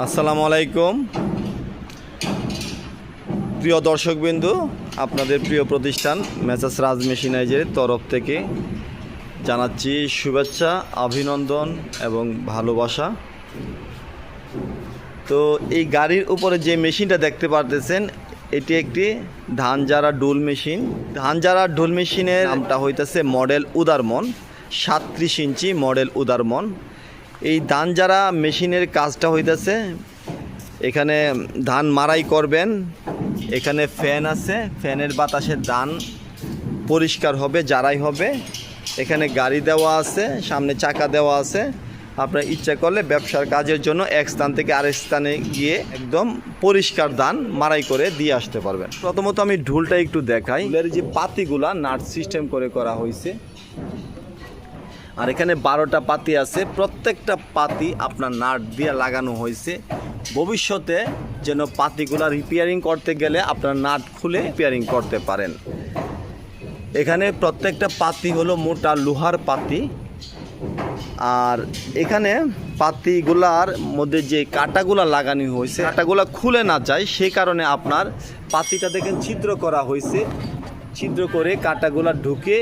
আসসালামু আলাইকুম। প্রিয় দর্শকবিন্দু, আপনাদের প্রিয় প্রতিষ্ঠান মেসাস রাজ মেশিনাইজের তরফ থেকে জানাচ্ছি শুভেচ্ছা, অভিনন্দন এবং ভালোবাসা। তো এই গাড়ির উপরে যে মেশিনটা দেখতে পারতেছেন, এটি একটি ধান জারা ডুল মেশিন। ধান জারা ডুল মেশিনের নামটা হইতেছে মডেল উদারমন, সাতত্রিশ ইঞ্চি মডেল উদারমন। এই ধান যারা মেশিনের কাজটা হইতেছে, এখানে ধান মারাই করবেন। এখানে ফ্যান আছে, ফ্যানের বাতাসে ধান পরিষ্কার হবে, জারাই হবে। এখানে গাড়ি দেওয়া আছে, সামনে চাকা দেওয়া আছে। আপনার ইচ্ছা করলে ব্যবসার কাজের জন্য এক স্থান থেকে আরেক স্থানে গিয়ে একদম পরিষ্কার ধান মারাই করে দিয়ে আসতে পারবেন। প্রথমত আমি ঢুলটা একটু দেখাই। ঢুলের যে পাতিগুলা নাট সিস্টেম করে করা হয়েছে আর এখানে বারোটা পাতি আছে। প্রত্যেকটা পাতি আপনার নাট দিয়ে লাগানো হয়েছে। ভবিষ্যতে যেন পাতিগুলা রিপেয়ারিং করতে গেলে আপনার নাট খুলে রিপেয়ারিং করতে পারেন। এখানে প্রত্যেকটা পাতি হলো মোটা লোহার পাতি। আর এখানে পাতিগুলার মধ্যে যে কাটাগুলা লাগানো হয়েছে, কাটাগুলা খুলে না যায়, সেই কারণে আপনার পাতিটা দেখেন ছিদ্র করা হয়েছে। ছিদ্র করে কাটাগুলা ঢুকে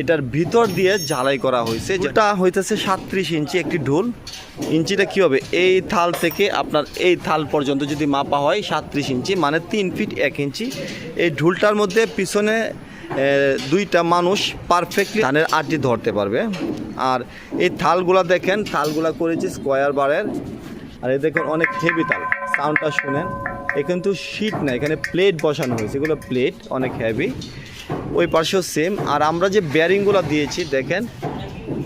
এটার ভিতর দিয়ে ঝালাই করা হয়েছে। যেটা হইতেছে সাতত্রিশ ইঞ্চি একটি ঢোল। ইঞ্চিটা কী হবে? এই থাল থেকে আপনার এই থাল পর্যন্ত যদি মাপা হয় সাতত্রিশ ইঞ্চি মানে তিন ফিট এক ইঞ্চি। এই ঢোলটার মধ্যে পিছনে দুইটা মানুষ পারফেক্টলি ধানের আটি ধরতে পারবে। আর এই থালগুলা দেখেন, থালগুলা করেছি স্কোয়ার বারের। আর এই দেখেন অনেক হেভি তাল সাউন্ডটা শুনেন। এ তো শীট না, এখানে প্লেট বসানো হয়েছে, এগুলো প্লেট অনেক হ্যাভি ওই পাশেও সেম আর আমরা যে ব্যারিংগুলো দিয়েছি, দেখেন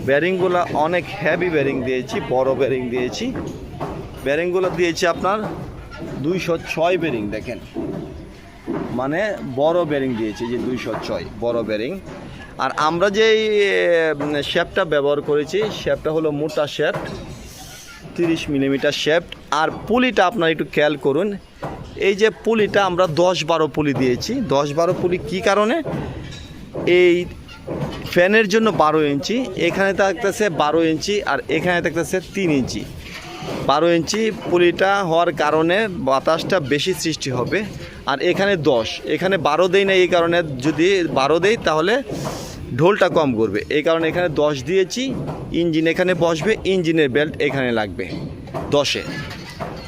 ব্যারিংগুলো অনেক হ্যাভি ব্যারিং দিয়েছি, বড় ব্যারিং দিয়েছি। ব্যারিংগুলো দিয়েছি আপনার দুইশো ছয় ব্যারিং দেখেন। মানে বড় ব্যারিং দিয়েছি যে দুইশো ছয়, বড় ব্যারিং আর আমরা যে শ্যাপটা ব্যবহার করেছি শ্যাপটা হলো মোটা শ্যাপ তিরিশ মিলিমিটার শেপ আর পুলিটা আপনার একটু খেয়াল করুন এই যে পুলিটা আমরা দশ বারো পুলি দিয়েছি, দশ বারো পুলি কী কারণে? এই ফ্যানের জন্য বারো ইঞ্চি, এখানে থাকতেছে বারো ইঞ্চি আর এখানে থাকতেছে তিন ইঞ্চি। বারো ইঞ্চি পুলিটা হওয়ার কারণে বাতাসটা বেশি সৃষ্টি হবে আর এখানে দশ। এখানে বারো দেই না, এই কারণে যদি বারো দেই তাহলে ঢোলটা কম করবে। এই কারণে এখানে দশ দিয়েছি, ইঞ্জিন এখানে বসবে, ইঞ্জিনের বেল্ট এখানে লাগবে দশে।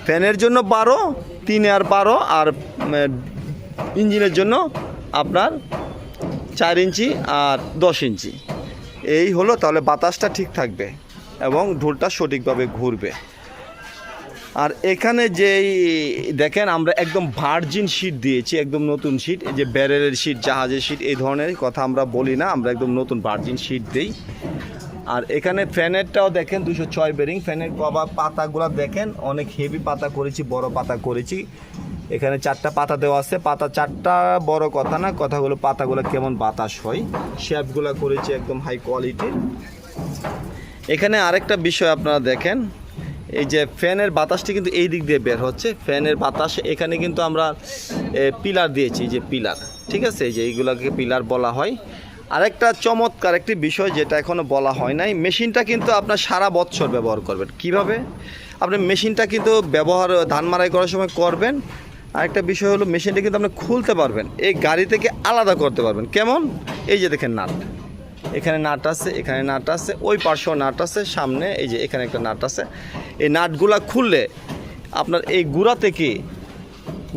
ফ্যানের জন্য বারো তিনে আর বারো আর ইঞ্জিনের জন্য আপনার চার ইঞ্চি আর দশ ইঞ্চি। এই হলো তাহলে বাতাসটা ঠিক থাকবে এবং ঢোলটা সঠিকভাবে ঘুরবে। আর এখানে যেই, দেখেন আমরা একদম ভার্জিন শিট দিয়েছি, একদম নতুন শিট এই যে ব্যারেলের শিট জাহাজের শিট এই ধরনের কথা আমরা বলি না, আমরা একদম নতুন ভার্জিন শিট দিই। আর এখানে ফ্যানেরটাও দেখেন দুশো ছয় বেরিং ফ্যানের কভার পাতাগুলো দেখেন, অনেক হেভি পাতা করেছি, বড় পাতা করেছি। এখানে চারটা পাতা দেওয়া আছে, পাতা চারটা বড় কথা না, কথাগুলো, পাতাগুলো কেমন বাতাস হয় শেপগুলো করেছি একদম হাই কোয়ালিটির এখানে আরেকটা বিষয় আপনারা দেখেন, এই যে ফ্যানের বাতাসটি কিন্তু এই দিক দিয়ে বের হচ্ছে, ফ্যানের বাতাস, এখানে কিন্তু আমরা পিলার দিয়েছি যে পিলার, ঠিক আছে? যে এইগুলোকে পিলার বলা হয়। আরেকটা চমৎকার একটি বিষয় যেটা এখনও বলা হয় নাই, মেশিনটা কিন্তু আপনার সারা বছর ব্যবহার করবেন। কীভাবে? আপনি মেশিনটা কিন্তু ব্যবহার, ধান মারাই করার সময় করবেন। আরেকটা বিষয় হলো মেশিনটা কিন্তু আপনি খুলতে পারবেন, এই গাড়ি থেকে আলাদা করতে পারবেন। কেমন? এই যে দেখেন নাট। এখানে নাট আছে, এখানে নাট আছে, ওই পার্শ্ব নাট আছে, সামনে এই যে এখানে একটা নাট আছে। এই নাটগুলা খুললে আপনার এই গুড়া থেকে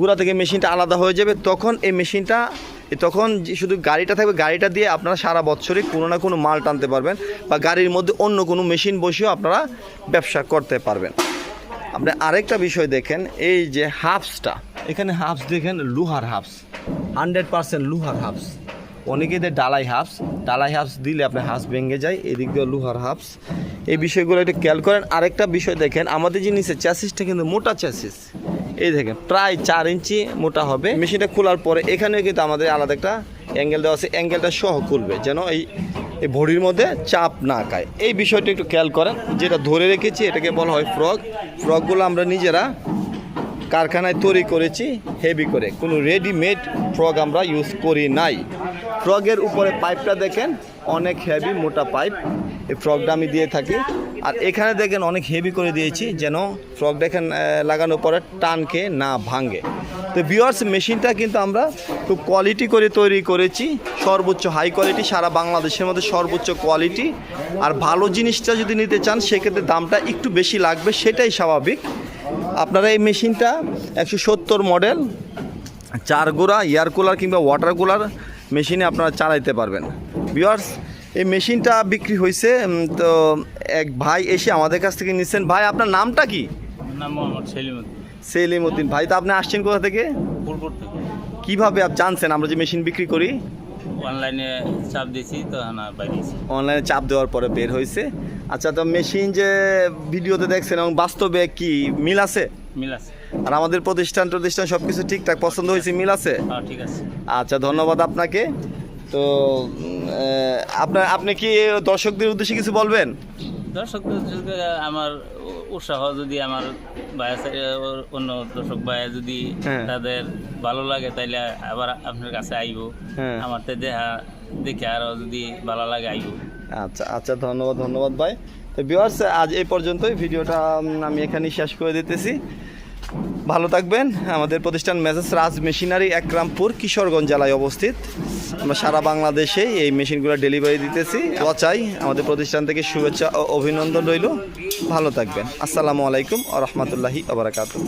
গুড়া থেকে মেশিনটা আলাদা হয়ে যাবে। তখন এই মেশিনটা তখন শুধু গাড়িটা থাকবে, গাড়িটা দিয়ে আপনারা সারা বছরই কোনো না কোনো মাল টানতে পারবেন বা গাড়ির মধ্যে অন্য কোনো মেশিন বসেও আপনারা ব্যবসা করতে পারবেন। আপনি আরেকটা বিষয় দেখেন, এই যে হাফসটা, এখানে হাফস দেখেন, লুহার হাফস, হান্ড্রেড পার্সেন্ট লুহার হাফস। অনেকে দেয় ডালাই হাফস ডালাই হাফস দিলে আপনার হাফস ভেঙে যায়, এদিক দিয়ে লুহার হাফস। এই বিষয়গুলো একটু খেয়াল করেন। আরেকটা বিষয় দেখেন, আমাদের যে নিচে চ্যাসিসটা কিন্তু মোটা চ্যাসিস এই দেখেন, প্রায় চার ইঞ্চি মোটা হবে। মেশিনটা খোলার পরে এখানেও কিন্তু আমাদের আলাদা একটা অ্যাঙ্গেল দেওয়া আছে। অ্যাঙ্গেলটা সহ খুলবে, যেন এই এই ভরির মধ্যে চাপ না খায়। এই বিষয়টা একটু খেয়াল করেন, যেটা ধরে রেখেছি, এটাকে বলা হয় ফ্রক ফ্রকগুলো আমরা নিজেরা কারখানায় তৈরি করেছি হেভি করে। কোনো রেডিমেড ফ্রক আমরা ইউজ করি নাই। ফ্রগের উপরে পাইপটা দেখেন, অনেক হেভি মোটা পাইপ এই ফ্রকটা আমি দিয়ে থাকি। আর এখানে দেখেন অনেক হেভি করে দিয়েছি যেন ফ্রক দেখেন আহ, লাগানোর পরে টানকে না ভাঙে। তো বিওয়ার্স মেশিনটা কিন্তু আমরা খুব কোয়ালিটি করে তৈরি করেছি সর্বোচ্চ হাই কোয়ালিটি সারা বাংলাদেশের মধ্যে সর্বোচ্চ কোয়ালিটি আর ভালো জিনিসটা যদি নিতে চান সেক্ষেত্রে দামটা একটু বেশি লাগবে সেটাই স্বাভাবিক। আপনারা এই মেশিনটা একশো সত্তর মডেল চার গোড়া এয়ার কুলার কিংবা ওয়াটার কুলার মেশিনে আপনারা চালাইতে পারবেন। বিয়ার্স এই মেশিনটা বিক্রি হয়েছে তো এক ভাই এসে আমাদের কাছ থেকে নিচ্ছেন ভাই আপনার নামটা কি? নাম মোহাম্মদ সেলিমুদ্দিন। সেলিম উদ্দিন ভাই তো আপনি আসছেন কোথা থেকে? ফুলপুর থেকে। কীভাবে আপ জানছেন আমরা যে মেশিন বিক্রি করি? অনলাইনে চাপ দিয়েছি তো অনলাইনে চাপ দেওয়ার পরে বের হয়েছে আচ্ছা তো মেশিন যে ভিডিওতে দেখছেন এবং বাস্তবে কি মিল আছে? মিল আছে। আর আমাদের প্রতিষ্ঠান প্রতিষ্ঠান সব কিছু ঠিকঠাক পছন্দ হয়েছে মিল আছে? হ্যাঁ ঠিক আছে। আচ্ছা ধন্যবাদ আপনাকে। তো আপনার আপনি কি দর্শকদের উদ্দেশ্যে কিছু বলবেন? দর্শকদের আমার উৎসাহ যদি আমার অন্য দর্শক ভাই যদি হ্যাঁ। তাদের ভালো লাগে তাইলে আবার আপনার কাছে আইব। হ্যাঁ। আমার তো দেখা দেখে আরও যদি ভালো লাগে আইব। আচ্ছা আচ্ছা ধন্যবাদ ধন্যবাদ ভাই। তো বিয়ার্স আজ এই পর্যন্তই। ভিডিওটা আমি এখানেই শেষ করে দিতেছি। ভালো থাকবেন। আমাদের প্রতিষ্ঠান মেসেজ রাজ মেশিনারি একরামপুর, কিশোরগঞ্জ জেলায় অবস্থিত। আমরা সারা বাংলাদেশে এই মেশিনগুলো ডেলিভারি দিতেছি। চাই আমাদের প্রতিষ্ঠান থেকে শুভেচ্ছা ও অভিনন্দন রইল। ভালো থাকবেন। আসসালামু আলাইকুম আ রহমতুল্লাহি আবরাকাতু